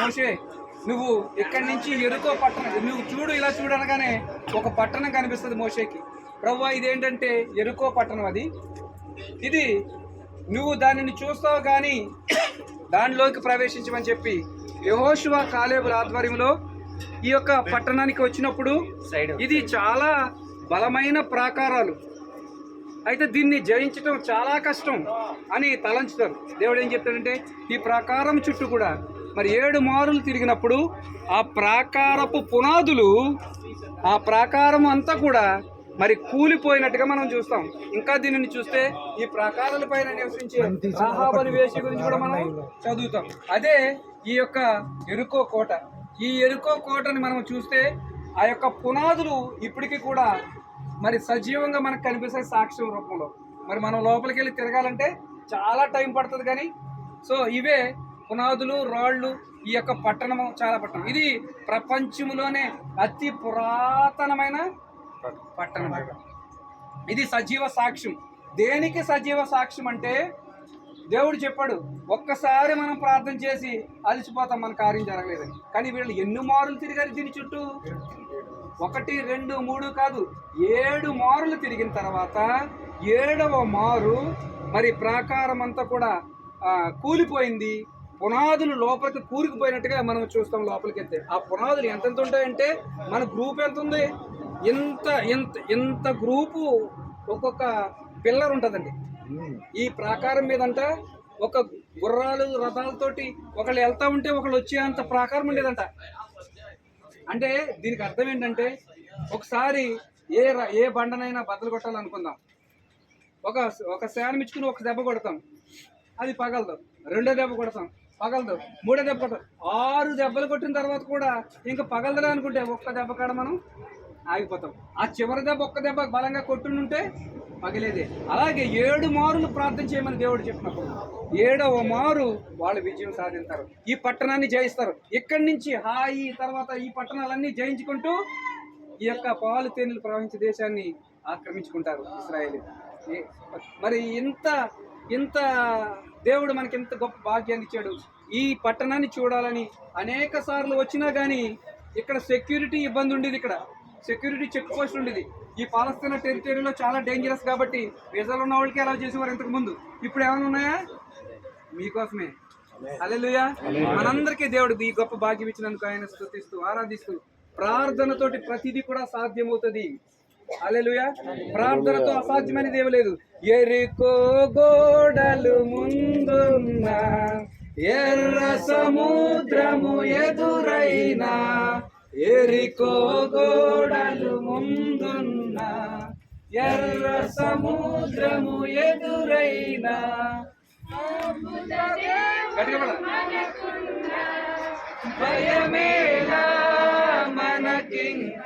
మోషే నువ్వు ఇక్కడి నుంచి ఎరుకో పట్టణం నువ్వు చూడు ఇలా చూడనగానే ఒక పట్టణం కనిపిస్తుంది మోషేకి. ప్రభు ఇదేంటంటే ఎరుకో పట్టణం అది. ఇది నువ్వు దానిని చూస్తావు కానీ దానిలోకి ప్రవేశించమని చెప్పి యహోశివ కాలేబుల ఆధ్వర్యంలో ఈ యొక్క పట్టణానికి వచ్చినప్పుడు ఇది చాలా బలమైన ప్రాకారాలు. అయితే దీన్ని జయించడం చాలా కష్టం అని తలంచుతారు. దేవుడు ఏం చెప్తాడంటే ఈ ప్రాకారం చుట్టూ కూడా మరి ఏడు మారులు తిరిగినప్పుడు ఆ ప్రాకారపు పునాదులు ఆ ప్రాకారం అంతా కూడా మరి కూలిపోయినట్టుగా మనం చూస్తాం. ఇంకా దీనిని చూస్తే ఈ ప్రాకారాల పైన నివసించే రాహాబని వేషి గురించి కూడా మనం చదువుతాం. అదే ఈ యొక్క ఎరుకో కోట. ఈ ఎరుకో కోటని మనం చూస్తే ఆ యొక్క పునాదులు ఇప్పటికీ కూడా మరి సజీవంగా మనకు కనిపిస్తాయి సాక్ష్యం రూపంలో. మరి మనం లోపలికి వెళ్ళి తిరగాలంటే చాలా టైం పడుతుంది కానీ సో ఇవే పునాదులు రాళ్ళు ఈ యొక్క పట్టణము చాలా పట్టణం. ఇది ప్రపంచంలోనే అతి పురాతనమైన పట్టణం ఇది సజీవ సాక్ష్యం. దేనికి సజీవ సాక్ష్యం అంటే దేవుడు చెప్పాడు ఒక్కసారి మనం ప్రార్థన చేసి అలసిపోతాం మన కార్యం జరగలేదని. కానీ వీళ్ళు ఎన్ని మారులు తిరిగారు దీని చుట్టూ? ఒకటి రెండు మూడు కాదు ఏడు మారులు తిరిగిన తర్వాత ఏడవ మారు మరి ప్రాకారం అంతా కూడా కూలిపోయింది. పునాదులు లోపలికి కూరుకుపోయినట్టుగా మనం చూస్తాం లోపలికి వెళ్తే ఆ పునాదులు ఎంతెంత ఉంటాయంటే మన గ్రూప్ ఎంత ఉంది ఇంత ఇంత ఇంత గ్రూపు ఒక్కొక్క పిల్లర్ ఉంటుందండి. ఈ ప్రాకారం మీదంట ఒక గుర్రాలు రథాలతోటి ఒకళ్ళు వెళ్తా ఉంటే ఒకళ్ళు వచ్చే అంత ప్రాకారం ఉండేదంట అంటే దీనికి అర్థం ఏంటంటే ఒకసారి ఏ ర- ఏ బండనైనా బద్దలు కొట్టాలనుకుందాం. ఒక ఒక శానం ఇచ్చుకుని ఒక దెబ్బ కొడతాం. అది పగలదు. రెండో దెబ్బ కొడతాం. పగలదు. మూడో దెబ్బ ఆరు దెబ్బలు కొట్టిన తర్వాత కూడా ఇంకా పగలదులే అనుకుంటే ఒక్క దెబ్బ కాడ మనం ఆగిపోతాం. ఆ చివరి దెబ్బ ఒక్క దెబ్బ బలంగా కొట్టుంటే పగిలేదే. అలాగే ఏడు మారులు ప్రార్థన చేయమని దేవుడు చెప్పినప్పుడు ఏడవ మారు వాళ్ళు విజయం సాధిస్తారు ఈ పట్టణాన్ని జయిస్తారు. ఇక్కడి నుంచి హాయి తర్వాత ఈ పట్టణాలన్నీ జయించుకుంటూ ఈ యొక్క పాలు తేనెలు ప్రవహించే దేశాన్ని ఆక్రమించుకుంటారు ఇస్రాయేల్ మరి ఇంత ఇంత దేవుడు మనకి ఎంత గొప్ప భాగ్యాన్ని ఇచ్చాడు. ఈ పట్టణాన్ని చూడాలని అనేక సార్లు వచ్చినా కానీ ఇక్కడ సెక్యూరిటీ ఇబ్బంది ఉండేది ఇక్కడ. సెక్యూరిటీ చెక్ పోస్ట్ ఉండేది. ఈ పాలస్తీనా టెరిటరీలో చాలా డేంజరస్ కాబట్టి వీసాలు ఉన్న వాళ్ళకి అలా చేసేవారు ఇంతకు ముందు. ఇప్పుడు ఏమైనా ఉన్నాయా? మీకోసమే. అల్లెలుయా మనందరికీ దేవుడు ఈ గొప్ప భాగ్యం ఇచ్చినందుకు ఆయన స్తుతిస్తూ ఆరాధిస్తూ ప్రార్థనతోటి ప్రతిదీ కూడా సాధ్యమవుతుంది. అల్లెలుయా ప్రార్థనతో అసాధ్యమైనది ఏమీ లేదు. ఎరుకో గోడలు ముందున్న ఎర్ర సముద్రము ఎదురైనా ఎరికో గోడలు ముందున్న ఎర్ర సముద్రము ఎదురైనా. గట్టిగా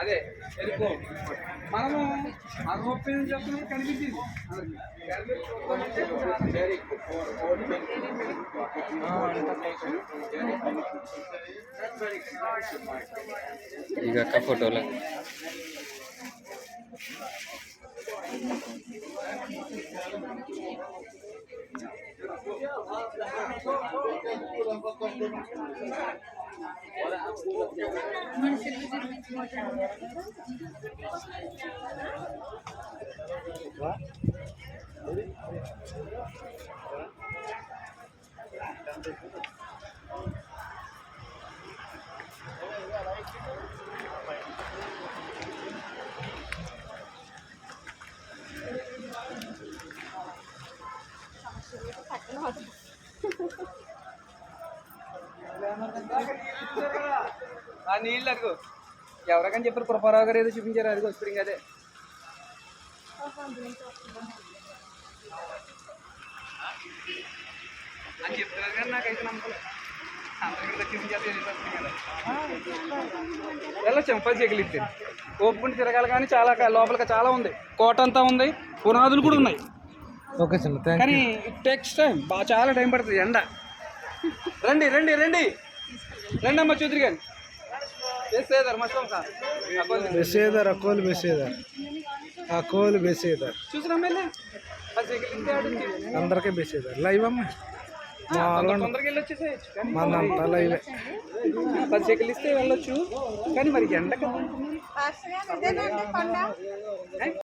అదే తెలుపు మనము మనం ఒప్పింది చెప్తున్నాం కనిపించింది ఇక అక్క ఫోటోలో Thank you. What? ఆ నీళ్ళు అదిగో. ఎవరికని చెప్పారు కృపారావు గారు ఏదో చూపించారు అదిగో స్ప్రింగ్ అదే. అని చెప్తున్నారు కానీ నాకైతే నమ్మకం వెళ్ళొచ్చాం చెగిలిస్తే ఓపుకుంటూ తిరగాలి కానీ చాలా లోపలికి చాలా ఉంది. కోట అంతా ఉంది పునాదులు కూడా ఉన్నాయి. ఓకే థ్యాంక్ కానీ ఇట్ టేక్స్ టైం బాగా చాలా టైం పడుతుంది ఎండ. రండి రండి రండి. రండి అమ్మ చూద్దరు కానీ చేసేదారు మస్తాం సార్. బెసేదర్ అకోలు బెసేదర్ అకోలు బెసేదర్ చూసినా అందరికీ బెసేదర్ లైవ్ అమ్మ. మనంతా లైవే. పది ఇస్తే వెళ్ళొచ్చు. కానీ మరి ఎండ కదా